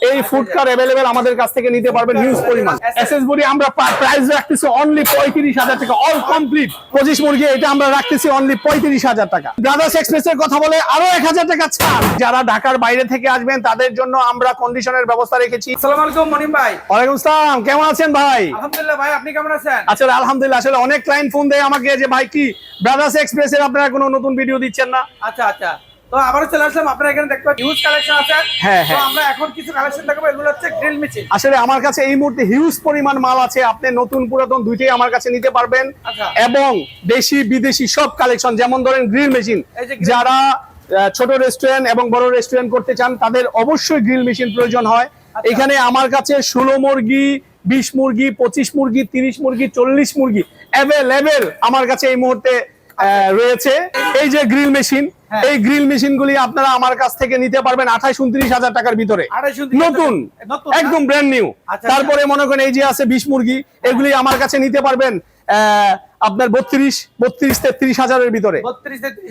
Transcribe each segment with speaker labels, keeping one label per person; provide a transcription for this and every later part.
Speaker 1: এই ফুড কার অ্যাভেলেবেল আমাদের কাছ থেকে নিতে পারবেন হিউজ পরিমাণ। এসএস বডি আমরা প্রাইস রাখতেছি অনলি পঁয়ত্রিশ হাজার টাকা অল কমপ্লিট পঁচিশ মুরগি এটা আমরা রাখতেছি অনলি পঁয়ত্রিশ হাজার টাকা। ব্রাদার্স এক্সপ্রেস এর কথা বলে আরও এক হাজার টাকা ছাড়। যারা ঢাকার বাইরে থেকে আসবেন তাদের জন্য আমরা কন্ডিশনের ব্যবস্থা রেখেছি।
Speaker 2: আসসালামু আলাইকুম মনিম ভাই।
Speaker 1: ওয়ালাইকুম আসসালাম কেমন আছেন ভাই?
Speaker 2: আলহামদুলিল্লাহ ভাই আপনি কেমন আছেন?
Speaker 1: আচ্ছা আলহামদুলিল্লাহ আসলে অনেক ক্লায়েন্ট ফোন দেয় আমাকে যে ভাই কি? ব্রাদার্স এক্সপ্রেস এর আপনারা কোনো নতুন ভিডিও দিচ্ছেন না?
Speaker 2: আচ্ছা আচ্ছা। তো আবারও চলে আসলাম আপনারা এখানে দেখতে পাচ্ছেন হিউজ কালেকশন আছে
Speaker 1: হ্যাঁ, হ্যাঁ।
Speaker 2: আমরা এখন কিছু কালেকশন দেখাবো এগুলো হচ্ছে গ্রিল মেশিন
Speaker 1: আসলে আমার কাছে এই মুহূর্তে হিউজ পরিমাণ মাল আছে আপনি নতুন পুরাতন দুইটাই আমার কাছে নিতে পারবেন
Speaker 2: আচ্ছা।
Speaker 1: এবং দেশি বিদেশি সব কালেকশন যেমন ধরেন গ্রিল মেশিন যারা ছোট রেস্টুরেন্ট এবং বড় রেস্টুরেন্ট করতে চান তাদের অবশ্যই গ্রিল মেশিন প্রয়োজন হয়
Speaker 2: আচ্ছা।
Speaker 1: এখানে আমার কাছে ষোলো মুরগি বিশ মুরগি পঁচিশ মুরগি তিরিশ মুরগি চল্লিশ মুরগি অ্যাভেলেবেল আমার কাছে এই মুহূর্তে রয়েছে। এই যে গ্রিল মেশিন
Speaker 2: হ্যাঁ।
Speaker 1: এই গ্রিল মেশিন গুলি আপনারা আমার কাছ থেকে নিতে পারবেন আঠাশ উনত্রিশ হাজার টাকার ভিতরে। নতুন? একদম ব্র্যান্ড নিউ
Speaker 2: আচ্ছা,
Speaker 1: তারপরে মনে করেন এই যে আছে বিশ মুরগি এগুলি আমার কাছে নিতে পারবেন আপনার বত্রিশ বত্রিশ তেত্রিশ হাজারের ভিতরে।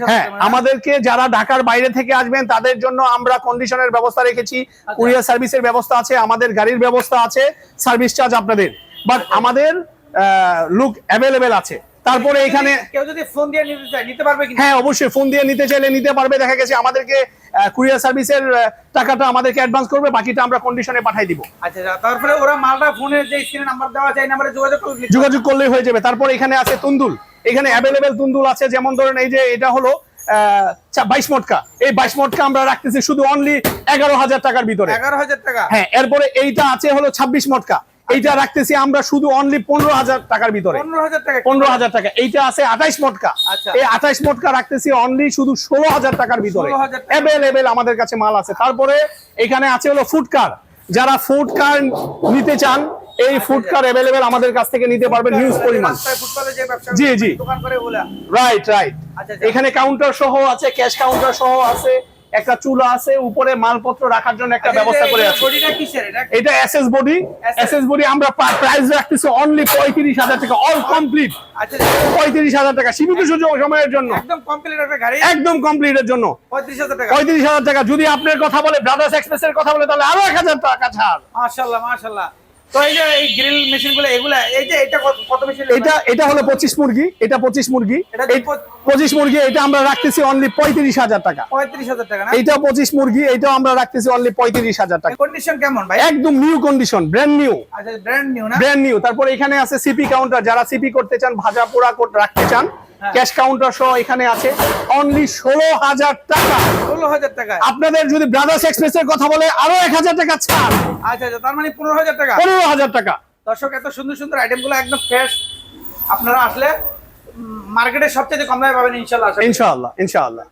Speaker 1: হ্যাঁ? আমাদেরকে যারা ঢাকার বাইরে থেকে আসবেন তাদের জন্য আমরা কন্ডিশনের ব্যবস্থা রেখেছি।
Speaker 2: আচ্ছা।
Speaker 1: কুরিয়ার সার্ভিসের ব্যবস্থা আছে আমাদের গাড়ির ব্যবস্থা আছে সার্ভিস চার্জ আপনাদের। বাট আমাদের লুক অ্যাভেলেবেল আছে। তারপরে এখানে
Speaker 2: কেউ যদি ফোন দিয়ে নিতে চায় নিতে পারবে কিনা
Speaker 1: হ্যাঁ অবশ্যই ফোন দিয়ে নিতে চাইলে নিতে পারবে। দেখা গেছে আমাদেরকে কুরিয়ার সার্ভিসের টাকাটা আমাদেরকে অ্যাডভান্স করবে বাকিটা আমরা কন্ডিশনে পাঠিয়ে দিব।
Speaker 2: আচ্ছা আচ্ছা, তারপরে ওরা মালটা ফোনে যে স্ক্রিনে নাম্বার দেওয়া এই নাম্বারে যোগাযোগ করলে
Speaker 1: যোগাযোগ করলেই হয়ে যাবে। তারপর এখানে আছে তুন্দুল। এখানে অ্যাভেলেবেল তুন্দুল আছে। যেমন ধরেন এই যে এটা হলো বাইশ মটকা। এই বাইশ মটকা আমরা রাখতেছি শুধু অনলি এগারো হাজার টাকার ভিতরে।
Speaker 2: এগারো হাজার টাকা।
Speaker 1: হ্যাঁ এরপরে এইটা আছে হলো ছাব্বিশ মটকা। এইটা রাখতেছি আমরা শুধু অনলি পনেরো হাজার টাকার ভিতরে। পনেরো হাজার টাকা। এইটা আছে আঠাইশ মটকা।
Speaker 2: আচ্ছা।
Speaker 1: এই আঠাইশ মটকা রাখতেছি অনলি শুধু ষোলো হাজার টাকার ভিতরে। অ্যাভেলেবেল আমাদের কাছে মাল আছে। তারপরে এখানে আছে হলো ফুড কার যারা ফুড কার নিতে চান এই ফুড কার অ্যাভেলেবেল আমাদের কাছ থেকে নিতে পারবেন হিউজ পরিমাণ।
Speaker 2: ফুটপাতে যে ব্যবসা
Speaker 1: জি, জি। রাইট রাইট
Speaker 2: আচ্ছা, আচ্ছা।
Speaker 1: এখানে কাউন্টার সহ আছে ক্যাশ কাউন্টার সহ আছে। একটা চুলা আছে উপরে মালপত্র রাখার জন্য একটা ব্যবস্থা করে আছে।
Speaker 2: এটা
Speaker 1: এসএস বডি এসএস বডি আমরা প্রাইস রাখতেছি অনলি পঁয়ত্রিশ হাজার টাকা অল কমপ্লিট
Speaker 2: আচ্ছা
Speaker 1: পঁয়ত্রিশ হাজার টাকা সীমিত সুযোগ সময়ের জন্য।
Speaker 2: একদম কমপ্লিট একটা গাড়ি।
Speaker 1: একদম কমপ্লিটের জন্য।
Speaker 2: 35000 টাকা।
Speaker 1: পঁয়ত্রিশ হাজার টাকা যদি আপনার কথা বলে ব্রাদার্স এক্সপ্রেস এর কথা বলে তাহলে আরও এক হাজার টাকা ছাড়।
Speaker 2: মাশাআল্লাহ মাশাআল্লাহ তো এই যে এই গ্রিল মেশিনগুলো এগুলা এই যে এটা কত-
Speaker 1: এটা এটা হলো পঁচিশ মুরগি এটা পঁচিশ মুরগি।
Speaker 2: এটা
Speaker 1: পঁচিশ মুরগি এটা আমরা রাখতেছি অনলি পঁয়ত্রিশ হাজার টাকা।
Speaker 2: পঁয়ত্রিশ হাজার টাকা না?
Speaker 1: এইটা পঁচিশ মুরগি এটাও আমরা রাখতেছি অনলি পঁয়ত্রিশ হাজার টাকা।
Speaker 2: কন্ডিশন কেমন ভাই?
Speaker 1: একদম নিউ কন্ডিশন ব্র্যান্ড নিউ
Speaker 2: আচ্ছা ব্র্যান্ড নিউ না?
Speaker 1: ব্র্যান্ড নিউ তারপর এখানে আছে সিপি কাউন্টার যারা সিপি করতে চান ভাজা পোড়া রাখতে চান। ক্যাশ কাউন্টার সহ এখানে আছে অনলি ষোলো হাজার টাকা।
Speaker 2: ষোলো হাজার টাকা
Speaker 1: আপনাদের যদি ব্রাদার্স এক্সপ্রেস এর কথা বলে আরও এক হাজার টাকা ছাড়।
Speaker 2: আচ্ছা আচ্ছা তার মানে পনেরো হাজার টাকা?
Speaker 1: পনেরো হাজার টাকা।
Speaker 2: দর্শক এত সুন্দর সুন্দর আইটেমগুলো একদম ফ্রেশ আপনারা আসলে মার্কেটে সবচেয়ে কম দামে পাবেন ইনশাল্লাহ
Speaker 1: ইনশাল্লাহ ইনশাল্লাহ।